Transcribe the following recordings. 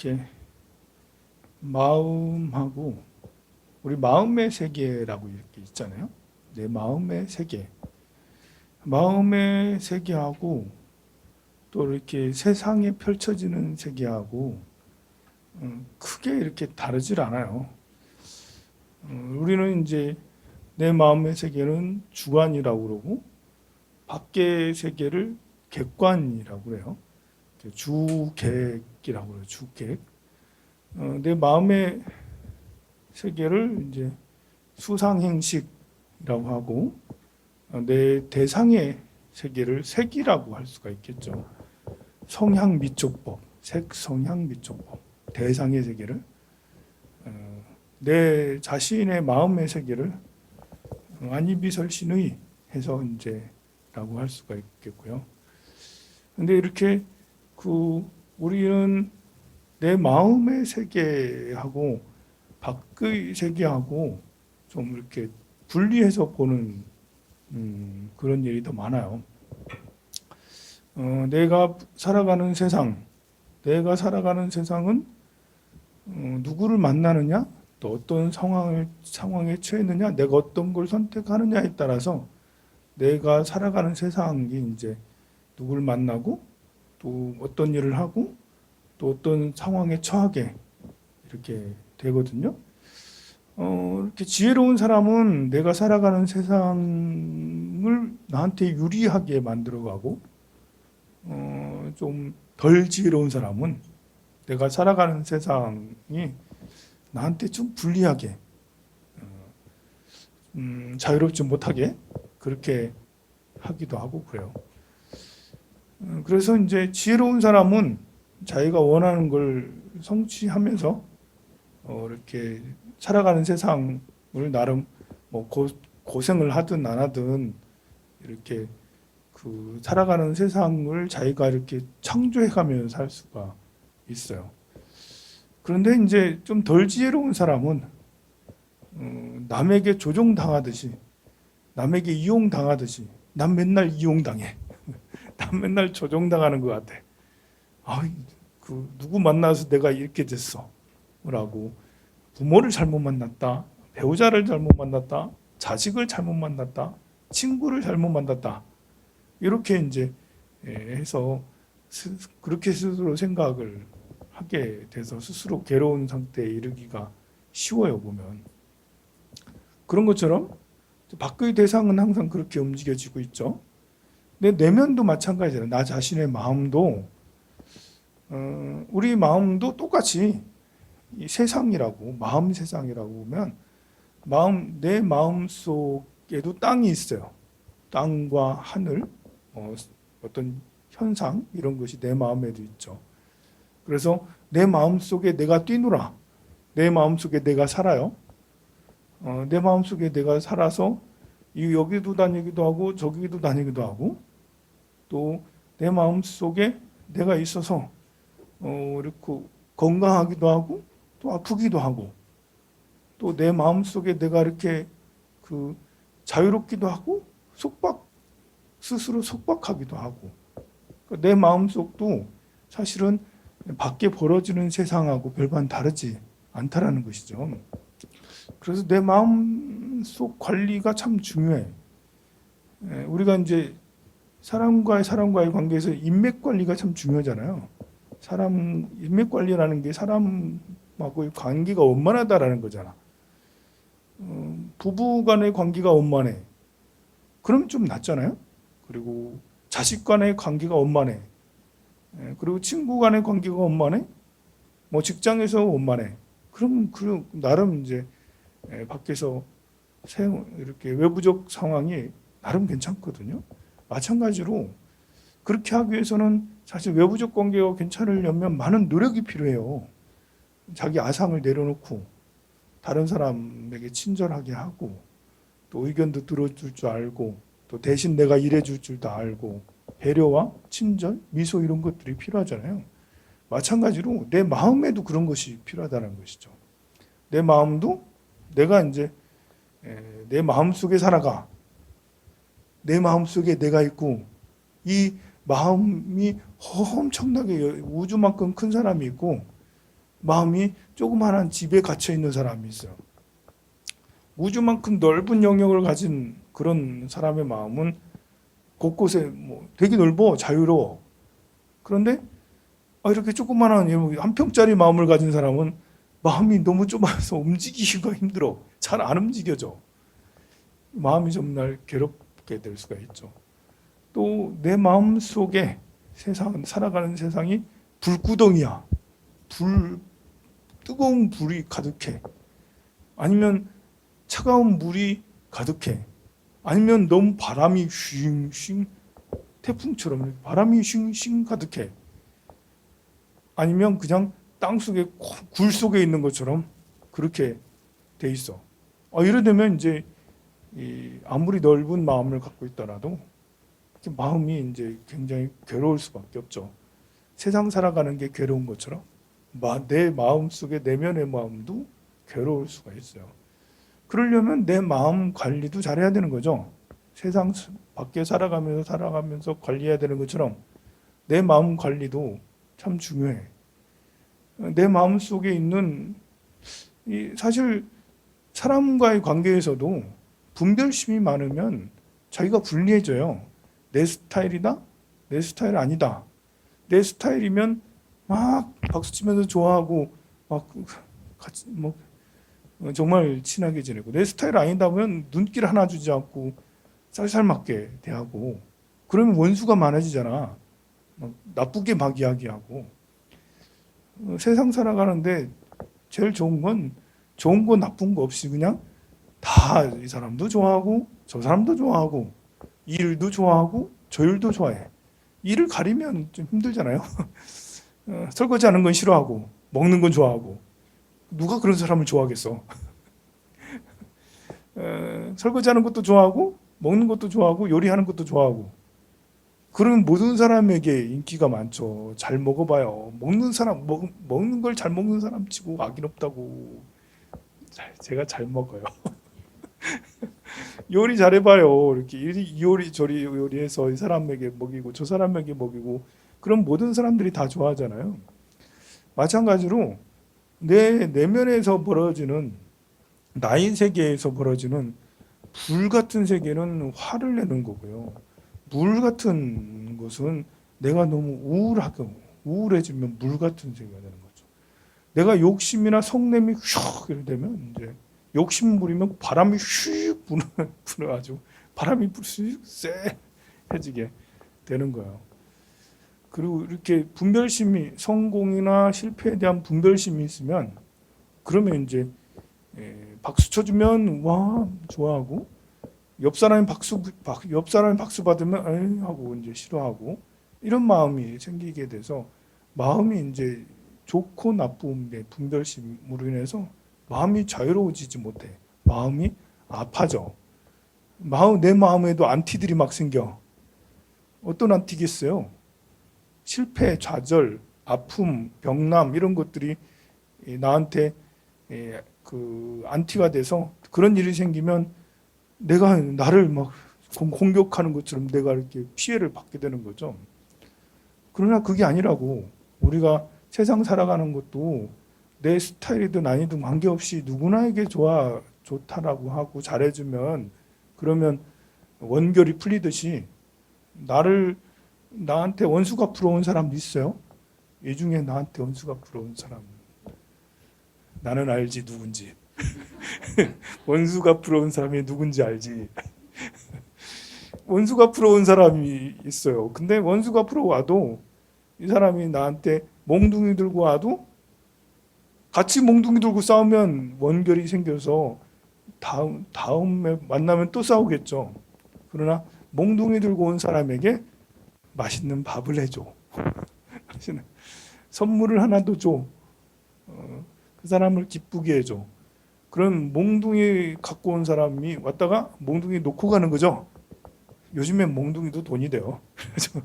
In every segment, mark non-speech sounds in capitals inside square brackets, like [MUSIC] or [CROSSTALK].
이렇게 마음하고 우리 마음의 세계라고 이렇게 있잖아요. 내 마음의 세계. 마음의 세계하고 또 이렇게 세상에 펼쳐지는 세계하고 음, 크게 이렇게 다르질 않아요. 음, 우리는 이제 내 마음의 세계는 주관이라고 그러고 밖의 세계를 객관이라고 그래요. 주객이라고 그래요. 주객. 어, 내 마음의 세계를 이제 수상행식이라고 하고 어, 내 대상의 세계를 색이라고 할 수가 있겠죠. 성향 미촉법, 색 성향 미촉법, 대상의 세계를 어, 내 자신의 마음의 세계를 어, 안이비설신의 해서 이제라고 할 수가 있겠고요. 근데 이렇게 그 우리는 내 마음의 세계하고 밖의 세계하고 좀 이렇게 분리해서 보는 음, 그런 일이 더 많아요. 어, 내가 살아가는 세상, 내가 살아가는 세상은 어, 누구를 만나느냐, 또 어떤 상황을 상황에 처했느냐, 내가 어떤 걸 선택하느냐에 따라서 내가 살아가는 세상이 이제 누구를 만나고 또 어떤 일을 하고 또 어떤 상황에 처하게 이렇게 되거든요. 어, 이렇게 지혜로운 사람은 내가 살아가는 세상을 나한테 유리하게 만들어가고, 어, 좀 덜 지혜로운 사람은 내가 살아가는 세상이 나한테 좀 불리하게, 어, 음, 자유롭지 못하게 그렇게 하기도 하고 그래요. 어, 그래서 이제 지혜로운 사람은 자기가 원하는 걸 성취하면서 어, 이렇게 살아가는 세상을 나름 뭐 고, 고생을 하든 안 하든 이렇게 그 살아가는 세상을 자기가 이렇게 창조해가며 살 수가 있어요. 그런데 이제 좀 덜 지혜로운 사람은 어, 남에게 조종당하듯이 남에게 이용당하듯이 난 맨날 이용당해. 난 맨날 조종당하는 것 같아. 아, 그 누구 만나서 내가 이렇게 됐어. 라고 부모를 잘못 만났다, 배우자를 잘못 만났다, 자식을 잘못 만났다, 친구를 잘못 만났다. 이렇게 이제 예, 해서 스- 그렇게 스스로 생각을 하게 돼서 스스로 괴로운 상태에 이르기가 쉬워요 보면 그런 것처럼 밖의 대상은 항상 그렇게 움직여지고 있죠. 내 내면도 마찬가지잖아요. 나 자신의 마음도 어, 우리 마음도 똑같이 이 세상이라고 마음 세상이라고 보면 마음 내 마음 속에도 땅이 있어요. 땅과 하늘 어, 어떤 현상 이런 것이 내 마음에도 있죠. 그래서 내 마음 속에 내가 뛰노라. 내 마음 속에 내가 살아요. 어, 내 마음 속에 내가 살아서 이 여기도 다니기도 하고 저기도 다니기도 하고 또 내 마음 속에 내가 있어서 어, 이렇게 건강하기도 하고 또 아프기도 하고 또 내 마음 속에 내가 이렇게 그 자유롭기도 하고 속박 스스로 속박하기도 하고 그내 마음 속도 사실은 밖에 벌어지는 세상하고 별반 다르지 않다라는 것이죠. 그래서 내 마음 속 관리가 참 중요해. 에, 우리가 이제 사람과의 사람과의 관계에서 인맥 관리가 참 중요하잖아요. 사람 인맥 관리라는 게 사람하고의 관계가 원만하다라는 거잖아. 어, 부부 간의 관계가 원만해. 그럼 좀 낫잖아요. 그리고 자식 간의 관계가 원만해. 예, 그리고 친구 간의 관계가 원만해. 뭐 직장에서 원만해. 그럼 그 나름 이제 예, 밖에서 세- 이렇게 외부적 상황이 나름 괜찮거든요. 마찬가지로 그렇게 하기 위해서는 사실 외부적 관계가 괜찮으려면 많은 노력이 필요해요. 자기 아상을 내려놓고 다른 사람에게 친절하게 하고 또 의견도 들어줄 줄 알고 또 대신 내가 일해줄 줄도 알고 배려와 친절, 미소 이런 것들이 필요하잖아요. 마찬가지로 내 마음에도 그런 것이 필요하다는 것이죠. 내 마음도 내가 이제 에, 내 마음 속에 살아가 내 마음 속에 내가 있고 이 마음이 엄청나게 우주만큼 큰 사람이 있고 마음이 조그마한 집에 갇혀 있는 사람이 있어요. 우주만큼 넓은 영역을 가진 그런 사람의 마음은 곳곳에 뭐 되게 넓어 자유로워. 그런데 아, 이렇게 조그마한 한 평짜리 마음을 가진 사람은 마음이 너무 좁아서 [LAUGHS] 움직이기가 힘들어. 잘 안 움직여져. 마음이 정말 괴롭 게 될 수가 있죠. 또 내 마음 속에 세상 살아가는 세상이 불구덩이야. 불 뜨거운 불이 가득해. 아니면 차가운 물이 가득해. 아니면 너무 바람이 쉥쉥 태풍처럼 바람이 쉥쉥 가득해. 아니면 그냥 땅 속에 굴 속에 있는 것처럼 그렇게 돼 있어. 아, 이러되면 이제 이 아무리 넓은 마음을 갖고 있더라도 마음이 이제 굉장히 괴로울 수밖에 없죠. 세상 살아가는 게 괴로운 것처럼 마- 내 마음 속에 내면의 마음도 괴로울 수가 있어요. 그러려면 내 마음 관리도 잘해야 되는 거죠. 세상 스- 밖에 살아가면서 살아가면서 관리해야 되는 것처럼 내 마음 관리도 참 중요해. 내 마음 속에 있는 이 사실 사람과의 관계에서도 분별심이 많으면 자기가 불리해져요. 내 스타일이다? 내 스타일 아니다. 내 스타일이면 막 박수 치면서 좋아하고 막 같이 뭐 어, 정말 친하게 지내고 내 스타일 아니다면 눈길 하나 주지 않고 쌀쌀맞게 대하고 그러면 원수가 많아지잖아. 막 나쁘게 막 이야기하고 어, 세상 살아가는데 제일 좋은 건 좋은 거 나쁜 거 없이 그냥 다 이 사람도 좋아하고 저 사람도 좋아하고 이 일도 좋아하고 저 일도 좋아해. 일을 가리면 좀 힘들잖아요. [LAUGHS] 어, 설거지하는 건 싫어하고 먹는 건 좋아하고 누가 그런 사람을 좋아하겠어? [LAUGHS] 어, 설거지하는 것도 좋아하고 먹는 것도 좋아하고 요리하는 것도 좋아하고 그런 모든 사람에게 인기가 많죠. 잘 먹어봐요. 먹는 사람 먹, 먹는 걸 잘 먹는 사람 치고 악인 없다고. 잘, 제가 잘 먹어요. [LAUGHS] 요리 잘해봐요. 이렇게 요리 저리 요리해서 이 사람에게 먹이고 저 사람에게 먹이고 그럼 모든 사람들이 다 좋아하잖아요. 마찬가지로 내 내면에서 벌어지는 나의 세계에서 벌어지는 불 같은 세계는 화를 내는 거고요. 물 같은 것은 내가 너무 우울하고 우울해지면 물 같은 세계가 되는 거죠. 내가 욕심이나 성냄이 휙 이렇게 되면 이제 욕심 부리면 바람이 휙 부는 [LAUGHS] 불어가지고 바람이 휙 쎄해지게 되는 거예요. 그리고 이렇게 분별심이 성공이나 실패에 대한 분별심이 있으면 그러면 이제 예, 박수 쳐주면 와 좋아하고 옆 사람이 박수 박- 옆 사람이 박수 받으면 에이 하고 이제 싫어하고 이런 마음이 생기게 돼서 마음이 이제 좋고 나쁨의 분별심으로 인해서 마음이 자유로워지지 못해. 마음이 아파져. 마음 내 마음에도 안티들이 막 생겨. 어떤 안티가 있어요? 실패 좌절 아픔 병남 이런 것들이 이 나한테 예, 그 안티가 돼서 그런 일이 생기면 내가 나를 막 공- 공격하는 것처럼 내가 이렇게 피해를 받게 되는 거죠. 그러나 그게 아니라고 우리가 세상 살아가는 것도 내 스타일이든 아니든 관계없이 누구나에게 좋아 좋다라고 하고 잘해주면 그러면 원결이 풀리듯이 나를 나한테 원수가 부러운 사람도 있어요. 이 중에 나한테 원수가 부러운 사람. 나는 알지 누군지. [LAUGHS] 원수가 부러운 사람이 누군지 알지. [LAUGHS] 원수가 부러운 사람이 있어요. 근데 원수가 부러워도 이 사람이 나한테 몽둥이 들고 와도 같이 몽둥이 들고 싸우면 원결이 생겨서 다음 다음에 만나면 또 싸우겠죠 그러나 몽둥이 들고 온 사람에게 맛있는 밥을 해줘 [LAUGHS] 선물을 하나도 줘 어, 그 사람을 기쁘게 해줘. 그런 몽둥이 갖고 온 사람이 왔다가 몽둥이 놓고 가는 거죠. 요즘엔 몽둥이도 돈이 돼요. [LAUGHS]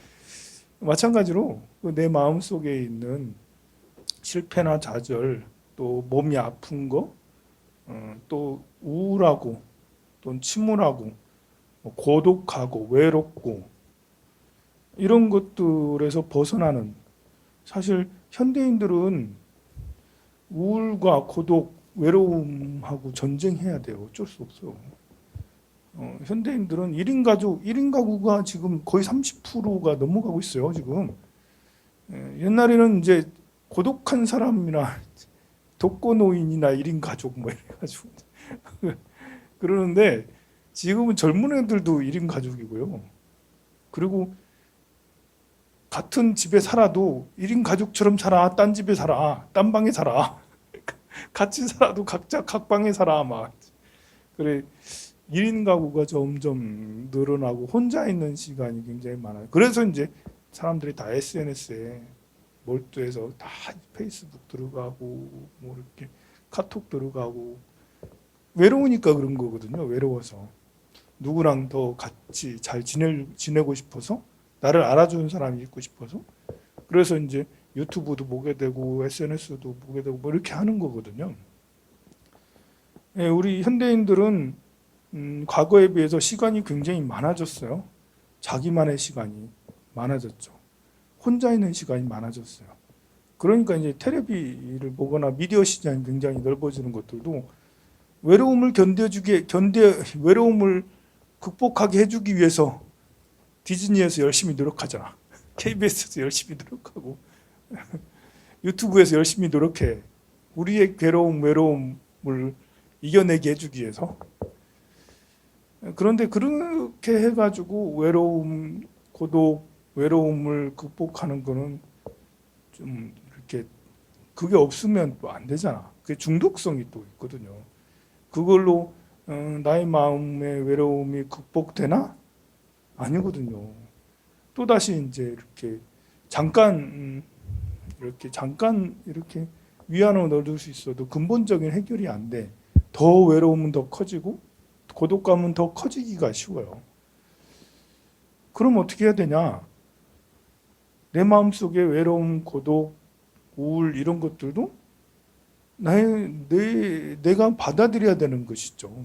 [LAUGHS] 마찬가지로 그내 마음 속에 있는 실패나 좌절, 또 몸이 아픈 거, 어, 또 우울하고, 또 침울하고, 뭐 고독하고 외롭고 이런 것들에서 벗어나는 사실 현대인들은 우울과 고독, 외로움하고 전쟁해야 돼요. 어쩔 수 없어요. 어, 현대인들은 1인 가족, 1인 가구가 지금 거의 30%가 넘어가고 있어요. 지금 예, 옛날에는 이제 고독한 사람이나 독거노인이나 1인 가족 뭐 이래가지고 [LAUGHS] 그러는데 지금은 젊은 애들도 1인 가족이고요. 그리고 같은 집에 살아도 1인 가족처럼 살아. 딴 집에 살아. 딴 방에 살아. [LAUGHS] 같이 살아도 각자 각 방에 살아. 막. 그래 1인 가구가 점점 늘어나고 혼자 있는 시간이 굉장히 많아요. 그래서 이제 사람들이 다 SNS에 몰두해서 다 페이스북 들어가고 뭐 이렇게 카톡 들어가고 외로우니까 그런 거거든요. 외로워서 누구랑 더 같이 잘 지낼 지내고 싶어서 나를 알아주는 사람이 있고 싶어서 그래서 이제 유튜브도 보게 되고 SNS도 보게 되고 뭐 이렇게 하는 거거든요. 예, 우리 현대인들은 음, 과거에 비해서 시간이 굉장히 많아졌어요. 자기만의 시간이 많아졌죠. 혼자 있는 시간이 많아졌어요. 그러니까 이제 텔레비를 보거나 미디어 시장이 굉장히 넓어지는 것들도 외로움을 견뎌주게 견뎌 외로움을 극복하게 해주기 위해서 디즈니에서 열심히 노력하잖아. [LAUGHS] KBS에서 열심히 노력하고 [LAUGHS] 유튜브에서 열심히 노력해. 우리의 괴로움, 외로움을 이겨내게 해주기 위해서. 그런데 그렇게 해가지고 외로움, 고독, 외로움을 극복하는 거는 좀 이렇게 그게 없으면 또 안 되잖아. 그게 중독성이 또 있거든요. 그걸로 어, 나의 마음의 외로움이 극복되나? 아니거든요. 또 다시 이제 이렇게 잠깐 음, 이렇게 잠깐 이렇게 위안을 얻을 수 있어도 근본적인 해결이 안 돼. 더 외로움은 더 커지고 고독감은 더 커지기가 쉬워요. 그럼 어떻게 해야 되냐? 내 마음속에 외로움, 고독, 우울 이런 것들도 나의 내 내가 받아들여야 되는 것이죠.